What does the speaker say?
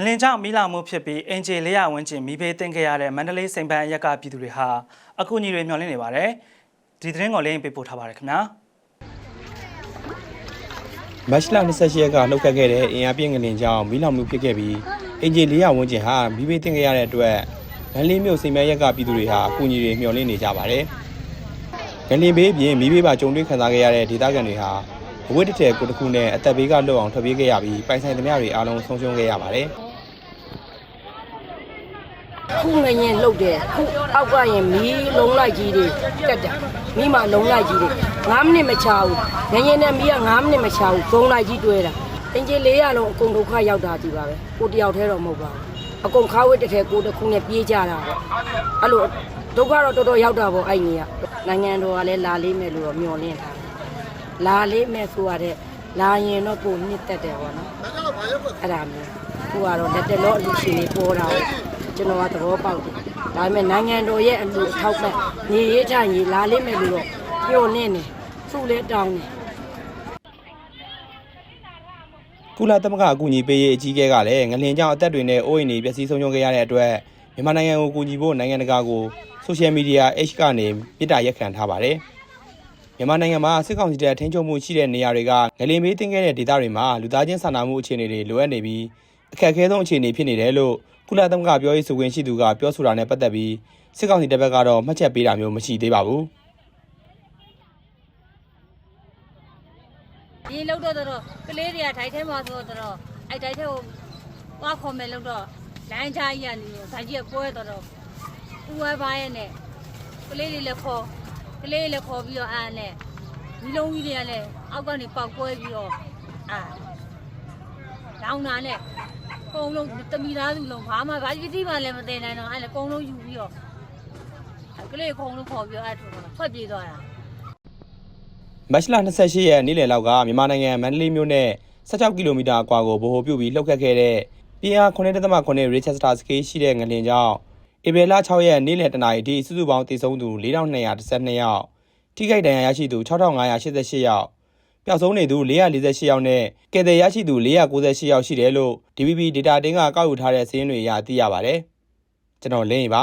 ငလင်ကြောင့်မိလာမှုဖြစ်ပြီးအင်ဂျီလေးရဝန်းကျင်မိဘေးတင်ခဲ့ရတဲ့မန္တလေးစိန်ပန်းအရက်ကပြည်သူတွေဟာအကူအညီတွေမျှော်လင့်နေပါတယ်ဒီသတင်းကိုလေးပေးပို့ထားပါတယ်ခင်ဗျာမတ်လ28ရက်ကလှုပ်ခတ်ခဲ့တဲ့အင်အားပြင်းငလင်ကြောင့်မီးလောင်မှုဖြစ်ခဲ့ပြီးအင်ဂျီ400ဝန်းကျင်ဟာမီးဘေးတင်ခဲ့ရတဲ့အတွက်ငလင်မြို့စိမ်မဲရက်ကပြည်သူတွေဟာအကူအညီတွေမျှော်လင့်နေကြပါတယ်။ငလင်ဘေးပြင်မီးဘေးပါကြုံတွေ့ခံစားခဲ့ရတဲ့ဒေသခံတွေဟာအဝတ်တစ်ထည်ကိုတစ်ခုနဲ့အသက်ဘေးကလွတ်အောင်ထွက်ပြေးခဲ့ရပြီးပိုင်ဆိုင်သမျှတွေအားလုံးဆုံးရှုံးခဲ့ရပါတယ်။ ခုငရင်လှုပ်တယ်ခုအောက်ကရင်မီးလုံးလိုက်ကြီးတွေတက်တယ်မီးမလုံးလိုက်ကြီးတွေ9မိနစ်မချဘူးငရင်နဲ့မီးက9မိနစ်မချဘူးသုံးလိုက်ကြီးတွဲတာအင်ဂျင်400လုံးအကုန်ဒုက္ခရောက်တာဒီပါပဲကိုတယောက်တည်းတော့မဟုတ်ပါဘူးအကုန်ခါဝတ်တစ်ထည်ကိုတစ်ခုနဲ့ပြေးကြတာပေါ့အဲ့လိုဒုက္ခတော့တော်တော်ရောက်တာပေါ့အဲ့နေကနိုင်ငံတော်ကလည်းလာလေးမယ်လို့တော့မျှော်လင့်ထားတယ်လာလေးမယ်ဆိုရတဲ့ လာရင်တော့ပုံနှစ်တက်တယ်ပေါ့နော်အဲ့ဒါမျိုးခုကတော့လက်တလောအလူရှင်လေးပေါ်တာပေါ့ကျွန်တော်ကသဘောပေါက်တယ်။ဒါပေမဲ့နိုင်ငံတော်ရဲ့အလူအထောက်ပံ့ညီရေးချညီလာလိမ့်မယ်လို့တော့ညှို့နေတယ်။သူ့လဲတောင်းတယ်ကုလသမဂ္ဂအကူအညီပေးရေးအကြီးအကဲကလည်းငလင်ကြောင့်အသက်တွေနဲ့အိုးအိမ်တွေပျက်စီးဆုံးရှုံးခဲ့ရတဲ့အတွက်မြန်မာနိုင်ငံကိုကူညီဖို့နိုင်ငံတကာကိုဆိုရှယ်မီဒီယာ H ကနေပြစ်တာရက်ခံထားပါတယ်။ မြန်မာနိုင်ငံမှာစစ်ကောင်စီတပ်ထိန်းချုပ်မှုရှိတဲ့နေရာတွေကငလင်ဘေးတင်ခဲ့တဲ့ဒေသတွေမှာလူသားချင်းစာနာမှုအခြေအနေတွေလိုအပ်နေပြီးအခက်အခဲဆုံးအခြေအနေဖြစ်နေတယ်လို့ကုလသမဂ္ဂပြောရေးဆိုခွင့်ရှိသူကပြောဆိုတာနဲ့ပတ်သက်ပြီးစစ်ကောင်စီတပ်ဘက်ကတော့မှတ်ချက်ပေးတာမျိုးမရှိသေးပါဘူး။ဒီလောက်တော့တော့ကလေးတွေကထိုက်ထဲမှာဆိုတော့အဲ့ထိုက်ထဲကိုသွားခေါ်မယ်လို့တော့လိုင်းချာကြီးကနေဇာကြီးကပွဲတော့တော့ဥဝဲပါရဲ့နဲ့ကလေးတွေလည်းခေါ် ကလေးတွေလည်းခေါ်ပြီးတော့အားနဲ့ဒီလုံးကြီးတွေကလည်းအောက်ကနေပေါက်ကွဲပြီးတော့အာလောင်နာနဲ့ကုန်းလုံးတမီသားစုလုံးဘာမှဘာကြီးတိမှလည်းမတင်နိုင်တော့အဲ့လေကုန်းလုံးယူပြီးတော့ကလေးကုန်းလုံးခေါ်ပြီးတော့အဲ့ထထွက်ပြေးသွားတာမတ်လ28ရက်နေ့လယ်လောက်ကမြန်မာနိုင်ငံမန္တလေးမြို့နဲ့16ကီလိုမီတာအကွာကိုဗဟိုပြုပြီးလှုပ်ခတ်ခဲ့တဲ့ပြင်းအား9.9 Richester scale ရှိတဲ့ငလင်ကြောင့် ဧပြီလ6ရက်နေ့လယ်တနာရီထိစုစုပေါင်းတည်ဆုံသူ4212ယောက်ထိခိုက်ဒဏ်ရာရရှိသူ6588ယောက်ပျောက်ဆုံးနေသူ448ယောက်နဲ့ကယ်တယ်ရရှိသူ498ယောက်ရှိတယ်လို့ DVB data တင်းကကောက်ယူထားတဲ့စာရင်းတွေအရသိရပါတယ်ကျွန်တော်လင်းရီပါ